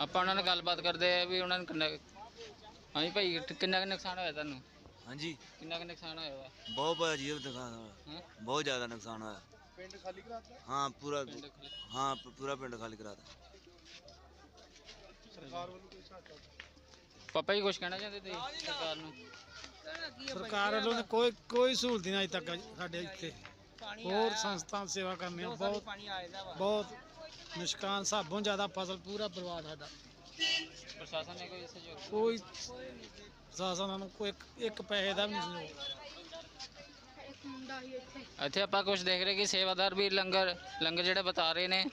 ਆਪਾਂ ਉਹਨਾਂ ਨਾਲ ਗੱਲਬਾਤ ਕਰਦੇ ਆ ਵੀ ਉਹਨਾਂ ਨੂੰ ਕਿੰਨਾ ਹਾਂਜੀ ਭਾਈ ਕਿੰਨਾ ਕੁ ਨੁਕਸਾਨ ਹੋਇਆ ਤੁਹਾਨੂੰ? ਹਾਂਜੀ। ਕਿੰਨਾ ਕੁ ਨੁਕਸਾਨ ਹੋਇਆ ਵਾ? ਬਹੁਤ ਭਾਅ ਜੀ ਨੁਕਸਾਨ ਹੋਇਆ। ਹਾਂ? ਬਹੁਤ ਜ਼ਿਆਦਾ ਨੁਕਸਾਨ ਹੋਇਆ। ਪਿੰਡ ਖਾਲੀ ਕਰਾਤਾ? ਹਾਂ ਪੂਰਾ ਪਿੰਡ ਹਾਂ ਪ- ਪੂਰਾ ਪਿੰਡ ਖਾਲੀ ਕਰਾਤਾ। ਸਰਕਾਰ ਵੱਲੋਂ ਕੋਈ ਸਹਾਇਤਾ? ਪਾਪਾ ਜੀ ਕੁਝ ਕਹਿਣਾ ਚਾਹੁੰਦੇ ਤੁਸੀਂ? ਸਰਕਾਰ ਨੂੰ? ਸਰਕਾਰ ਵੱਲੋਂ ਤਾਂ ਕੋਈ ਕੋਈ ਸਹੂਲਤ ਨਹੀਂ ਅਜੇ ਤੱਕ ਸਾਡੇ ਇੱਥੇ। ਹੋਰ ਸੰਸਥਾ ਸੇਵਾ ਕਰਨੀਆਂ ਬਹੁਤ ਬਹੁਤ ਨਿਸ਼ਕਾਨ ਸਾਬੋਂ ਜ਼ਿਆਦਾ ਫਸਲ ਪੂਰਾ ਬਰਬਾਦ ਸਾਡਾ। ਪ੍ਰਸ਼ਾਸਨ ਨੇ ਕੋਈ ਸਹਿਯੋਗ ਕੋਈ ਪ੍ਰਸ਼ਾਸਨ ਨੂੰ ਕੋਈ ਇੱਕ- ਇੱਕ ਪੈਸੇ ਦਾ ਵੀ ਨਹੀਂ ਸਹਿਯੋਗ ਇੱਥੇ ਆਪਾਂ ਕੁਝ ਦੇਖ ਰਹੇ ਕਿ ਸੇਵਾਦਾਰ ਵੀ ਲੰਗਰ ਲੰਗਰ ਜਿਹੜੇ ਬਤਾ ਰਹੇ ਨੇ।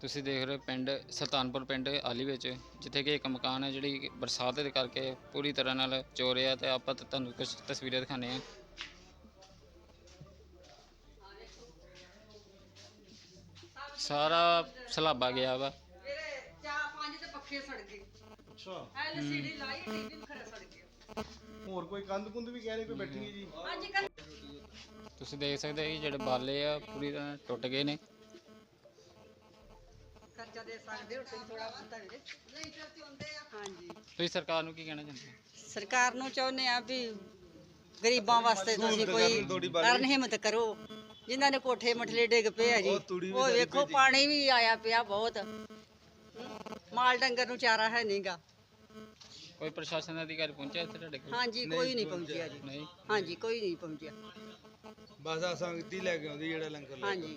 ਤੁਸੀਂ ਦੇਖ ਰਹੇ ਹੋ ਪਿੰਡ ਸੁਲਤਾਨਪੁਰ ਪਿੰਡ ਆਲੀ ਵਿੱਚ ਜਿੱਥੇ ਕਿ ਇੱਕ ਮਕਾਨ ਹੈ ਜਿਹੜੀ ਕਿ ਬਰਸਾਤ ਦੇ ਕਰਕੇ ਪੂਰੀ ਤਰ੍ਹਾਂ ਨਾਲ ਚੋਰਿਆ ਤੇ ਆਪਾਂ ਤਾਂ ਤੁਹਾਨੂੰ ਕੁਝ ਤਸਵੀਰਾਂ ਦਿਖਾਣੇ ਆ ਸਾਰਾ ਸਲਾਬਾ ਗਿਆ ਵਾ। ਚਾਰ ਪੰਜ ਤੇ ਪੱਖੇ ਸੜ ਗਏ। ਅੱਛਾ। ਐਲਸੀਡੀ ਲਾਈ ਟੀਵੀ ਖੜਾ ਸੜ ਗਿਆ ਹੋਰ ਕੋਈ ਕੰਧ ਕੁੰਧ ਵੀ ਕਹਿ ਰਹੇ ਕੋਈ ਬੈਠੀ ਹੈ ਜੀ? ਅੱਜ ਕੱਲ ਤੁਸੀਂ ਦੇਖ ਸਕਦੇ ਹੋ ਕਿ ਜਿਹੜੇ ਬਾਲੇ ਆ ਪੂਰੀ ਤਰ੍ਹਾਂ ਟੁੱਟ ਗਏ ਨੇ। ਖਰਚਾ ਦੇ ਸਕਦੇ ਹੋ ਤੁਸੀਂ ਥੋੜਾ ਬਹੁਤਾ ਵੀਰੇ ਨਹੀਂ ਤੇ ਹੁੰਦੇ ਆ। ਹਾਂਜੀ। ਤੁਸੀਂ ਸਰਕਾਰ ਨੂੰ ਕੀ ਕਹਿਣਾ ਚਾਹੁੰਦੇ ਹੋ? ਸਰਕਾਰ ਨੂੰ ਚਾਹੁੰਦੇ ਆ ਵੀ ਗਰੀਬਾਂ ਵਾਸਤੇ ਤੁਸੀਂ ਕੋਈ ਕਰਨ ਹਿੰਮਤ ਕਰੋ। ਜਿਨ੍ਹਾਂ ਨੇ ਕੋਠੇ ਮਠਲੇ ਡਿੱਗ ਪਏ ਆ ਜੀ। ਉਹ ਵੇਖੋ ਪਾਣੀ ਵੀ ਆਇਆ ਪਿਆ ਬਹੁਤ। ਮਾਲ ਡੰਗਰ ਨੂੰ ਚਾਰਾ ਹੈ ਨਹੀਂਗਾ ਕੋਈ ਪ੍ਰਸ਼ਾਸਨ ਅਧਿਕਾਰੀ ਪਹੁੰਚਿਆ ਇੱਥੇ ਤੁਹਾਡੇ ਕੋਲ? ਹਾਂਜੀ ਕੋਈ ਨਹੀਂ ਪਹੁੰਚਿਆ। ਜੀ। ਨਹੀਂ। ਹਾਂਜੀ ਕੋਈ ਨਹੀਂ ਪਹੁੰਚਿਆ। ਬਸ ਆ ਸੰਗਤੀ ਲੈ ਕੇ ਆਉਂਦੀ ਜਿਹੜਾ ਲੰਗਰ ਹਾਂਜੀ।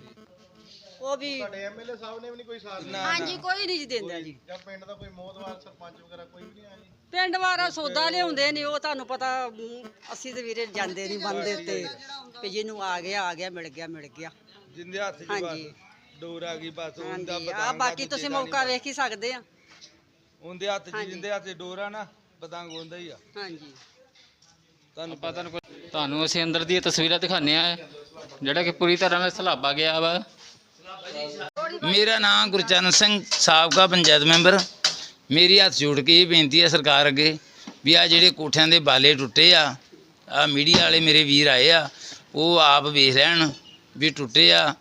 ਉਹ ਵੀ ਤੁਹਾਡੇ ਐਮਐਲਏ ਸਾਹਿਬ ਨੇ ਵੀ ਨਹੀਂ ਕੋਈ ਸਾਥ ਦਿੱਤਾ। ਹਾਂਜੀ ਕੋਈ ਨਹੀਂ ਜੀ ਦਿੰਦਾ ਜੀ। ਜਾਂ ਪਿੰਡ ਦਾ ਕੋਈ ਮੋਹਤਵਾਰ ਸਰਪੰਚ ਵਗੈਰਾ ਕੋਈ ਵੀ ਨਹੀਂ ਆਇਆ ਜੀ? ਪਿੰਡ ਵਾਰਾ ਸੌਦਾ ਲਿਆਉਂਦੇ ਨੇ ਉਹ ਤੁਹਾਨੂੰ ਪਤਾ ਅਸੀਂ ਤੇ ਵੀਰੇ ਜਾਂਦੇ ਨਹੀਂ ਬੰਦੇ ਉੱਤੇ ਵੀ ਜਿਹਨੂੰ ਆ ਗਿਆ ਆ ਗਿਆ ਮਿਲ ਗਿਆ ਮਿਲ ਗਿਆ। ਜਿੰਦੇ ਹੱਥ 'ਚ ਹਾਂਜੀ। ਡੋਰ ਆ ਗਈ ਬਸ ਹਾਂਜੀ ਆ ਬਾਕੀ ਤੁਸੀਂ ਮੌਕਾ ਵੇਖ ਹੀ ਸਕਦੇ ਆ। ਉਹਦੇ ਹੱਥ 'ਚ ਹਾਂਜੀ। ਜਿੰਦੇ ਹੱਥ 'ਚ ਡੋਰ ਆ ਨਾ ਪਤੰਗ ਹੁੰਦਾ ਹੀ ਆ। ਹਾਂਜੀ। ਤੁਹਾਨੂੰ ਆਪਾਂ ਤੁਹਾਨੂੰ ਅਸੀਂ ਅੰਦਰ ਦੀਆਂ ਤਸਵੀਰਾਂ ਦਿਖਾਉਂਦੇ ਆ ਜਿਹੜਾ ਕਿ ਪੂਰੀ ਤਰ੍ਹਾਂ ਨਾਲ ਸਲਾਬਾ ਗਿਆ ਵਾ। ਮੇਰਾ ਨਾਮ ਗੁਰਚਰਨ ਸਿੰਘ, ਸਾਬਕਾ ਪੰਚਾਇਤ ਮੈਂਬਰ। ਮੇਰੀ ਹੱਥ ਜੋੜ ਕੇ ਇਹ ਬੇਨਤੀ ਹੈ ਸਰਕਾਰ ਅੱਗੇ ਵੀ ਆ ਜਿਹੜੇ ਕੋਠਿਆਂ ਦੇ ਬਾਲੇ ਟੁੱਟੇ ਆ ਆ ਮੀਡੀਆ ਵਾਲੇ ਮੇਰੇ ਵੀਰ ਆਏ ਆ, ਉਹ ਆਪ ਵੇਖ ਲੈਣ ਵੀ ਟੁੱਟੇ ਆ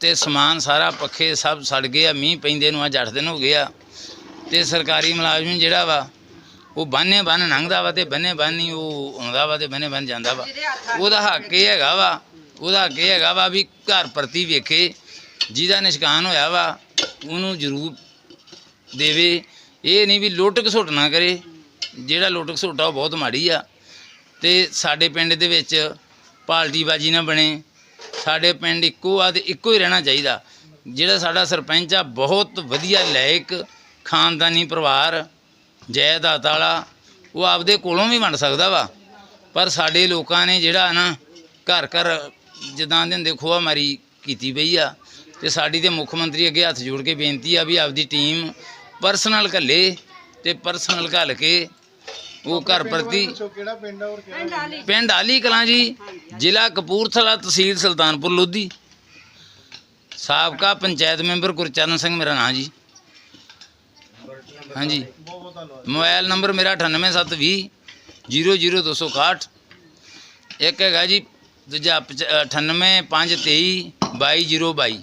ਤੇ ਸਮਾਨ ਸਾਰਾ ਪੱਖੇ ਸਭ ਸੜ ਗਏ ਆ, ਮੀਂਹ ਪੈਂਦੇ ਨੂੰ ਅੱਜ 8 ਦਿਨ ਹੋ ਗਏ ਆ। ਤੇ ਸਰਕਾਰੀ ਮੁਲਾਜ਼ਮ ਜਿਹੜਾ ਵਾ, ਉਹ ਬੰਨੇ ਬੰਨ ਲੰਘਦਾ ਵਾ ਤੇ ਬੰਨੇ ਬੰਨੀ ਉਹ ਆਉਂਦਾ ਵਾ ਤੇ ਬੰਨੇ ਬੰਨ ਜਾਂਦਾ ਵਾ। ਉਹਦਾ ਹੱਕ ਇਹ ਹੈਗਾ ਵਾ, ਉਹਦਾ ਹੱਕ ਇਹ ਹੈਗਾ ਵਾ ਵੀ ਘਰ ਪ੍ਰਤੀ ਵੇਖੇ ਜਿਹਦਾ ਨਿਸ਼ਕਾਨ ਹੋਇਆ ਵਾ, ਉਹਨੂੰ ਜ਼ਰੂਰ ਦੇਵੇ। ਇਹ ਨਹੀਂ ਵੀ ਲੁੱਟ ਘਸੁੱਟ ਨਾ ਕਰੇ, ਜਿਹੜਾ ਲੁੱਟ ਘਸੁੱਟ ਆ ਉਹ ਬਹੁਤ ਮਾੜੀ ਆ। ਤੇ ਸਾਡੇ ਪਿੰਡ ਦੇ ਵਿੱਚ ਪਾਲਟੀਬਾਜ਼ੀ ਨਾ ਬਣੇ। ਸਾਡੇ ਪਿੰਡ ਇੱਕੋ ਆ ਤੇ ਇੱਕੋ ਹੀ ਰਹਿਣਾ ਚਾਹੀਦਾ। ਜਿਹੜਾ ਸਾਡਾ ਸਰਪੰਚ ਆ, ਬਹੁਤ ਵਧੀਆ ਲਾਇਕ ਖਾਨਦਾਨੀ ਪਰਿਵਾਰ, ਜਾਇਦਾਦ ਵਾਲਾ, ਉਹ ਆਪਦੇ ਕੋਲੋਂ ਵੀ ਵੰਡ ਸਕਦਾ ਵਾ। ਪਰ ਸਾਡੇ ਲੋਕਾਂ ਨੇ ਜਿਹੜਾ ਨਾ ਘਰ ਘਰ ਜਿੱਦਾਂ ਦੇ ਹੁੰਦੇ ਖੋਆ ਮਾਰੀ ਕੀਤੀ ਪਈ ਆ। ਤੇ ਸਾਡੀ ਤੇ ਮੁੱਖ ਮੰਤਰੀ ਅੱਗੇ ਹੱਥ ਜੋੜ ਕੇ ਬੇਨਤੀ ਆ ਵੀ ਆਪਦੀ ਟੀਮ ਪਰਸਨਲ ਘੱਲੇ ਤੇ ਪਰਸਨਲ ਘੱਲ ਕੇ ਉਹ ਘਰ ਪ੍ਰਤੀ ਕਿਹੜਾ ਪਿੰਡ ਔਰ ਕਿਹੜਾ ਪਿੰਡ ਆਲੀ ਕਲਾਂ ਜੀ ਜ਼ਿਲ੍ਹਾ ਕਪੂਰਥਲਾ ਤਹਿਸੀਲ ਸੁਲਤਾਨਪੁਰ ਲੋਧੀ। ਸਾਬਕਾ ਪੰਚਾਇਤ ਮੈਂਬਰ ਗੁਰਚਰਨ ਸਿੰਘ ਮੇਰਾ ਨਾਂ ਜੀ। ਹਾਂਜੀ। ਬਹੁਤ ਬਹੁਤ ਧੰਨਵਾਦ ਮੋਬਾਈਲ ਨੰਬਰ ਮੇਰਾ 98720 00261 ਇੱਕ ਹੈਗਾ ਜੀ ਦੂਜਾ 98523 22022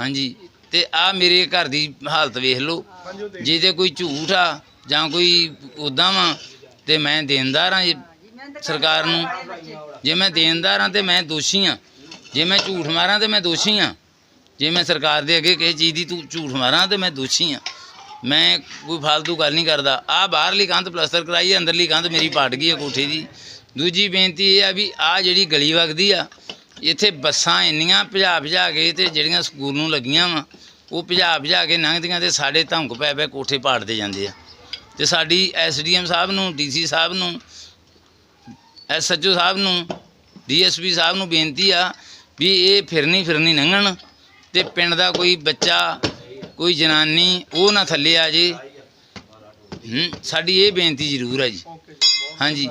ਹਾਂਜੀ। ਤੇ ਆ ਮੇਰੇ ਘਰ ਦੀ ਹਾਲਤ ਵੇਖ ਲਓ। ਜੇ ਤੇ ਕੋਈ ਝੂਠ ਆ ਜਾਂ ਕੋਈ ਉਦਾਂ ਵਾ, ਤੇ ਮੈਂ ਦੇਣਦਾਰ ਆ ਸਰਕਾਰ ਨੂੰ। ਜੇ ਮੈਂ ਦੇਣਦਾਰ ਆ ਤੇ ਮੈਂ ਦੋਸ਼ੀ ਆ। ਜੇ ਮੈਂ ਝੂਠ ਮਾਰਾਂ ਤੇ ਮੈਂ ਦੋਸ਼ੀ ਆ। ਜੇ ਮੈਂ ਸਰਕਾਰ ਦੇ ਅੱਗੇ ਕਿਸੇ ਚੀਜ਼ ਦੀ ਤੂੰ ਝੂਠ ਮਾਰਾਂ ਤੇ ਮੈਂ ਦੋਸ਼ੀ ਆ। ਮੈਂ ਕੋਈ ਫालतू ਗੱਲ ਨਹੀਂ ਕਰਦਾ। ਆ ਬਾਹਰਲੀ ਕੰਧ ਪਲਸਤਰ ਕਰਾਈ ਹੈ ਅੰਦਰਲੀ ਕੰਧ ਮੇਰੀ ਪਾਟ ਗਈ ਹੈ ਕੋਠੇ ਦੀ। ਦੂਜੀ ਬੇਨਤੀ ਇਹ ਆ ਵੀ ਆ ਜਿਹੜੀ ਗਲੀ ਵਗਦੀ ਆ ਇੱਥੇ ਬੱਸਾਂ ਇੰਨੀਆਂ ਭਜਾ ਭਜਾ ਕੇ ਤੇ ਜਿਹੜੀਆਂ ਸਕੂਲ ਨੂੰ ਲੱਗੀਆਂ ਵਾ, ਉਹ ਭਜਾ ਭਜਾ ਕੇ ਲੰਘਦੀਆਂ ਤੇ ਸਾਡੇ ਧਮਕ ਪੈ ਪੈ ਕੋਠੇ ਪਾੜਦੇ ਜਾਂਦੇ ਆ। ਤੇ ਸਾਡੀ ਐਸਡੀਐਮ ਸਾਹਿਬ ਨੂੰ, ਡੀਸੀ ਸਾਹਿਬ ਨੂੰ, ਐਸਐਚਓ ਸਾਹਿਬ ਨੂੰ, ਡੀਐਸਪੀ ਸਾਹਿਬ ਨੂੰ ਬੇਨਤੀ ਆ ਵੀ ਇਹ ਫਿਰਨੀ ਫਿਰਨੀ ਲੰਘਣ ਤੇ ਪਿੰਡ ਦਾ ਕੋਈ ਬੱਚਾ, ਕੋਈ ਜਨਾਨੀ ਉਹ ਨਾ ਥੱਲੇ ਆ ਜੇ। ਸਾਡੀ ਇਹ ਬੇਨਤੀ ਜ਼ਰੂਰ ਹੈ ਜੀ। ਹਾਂਜੀ।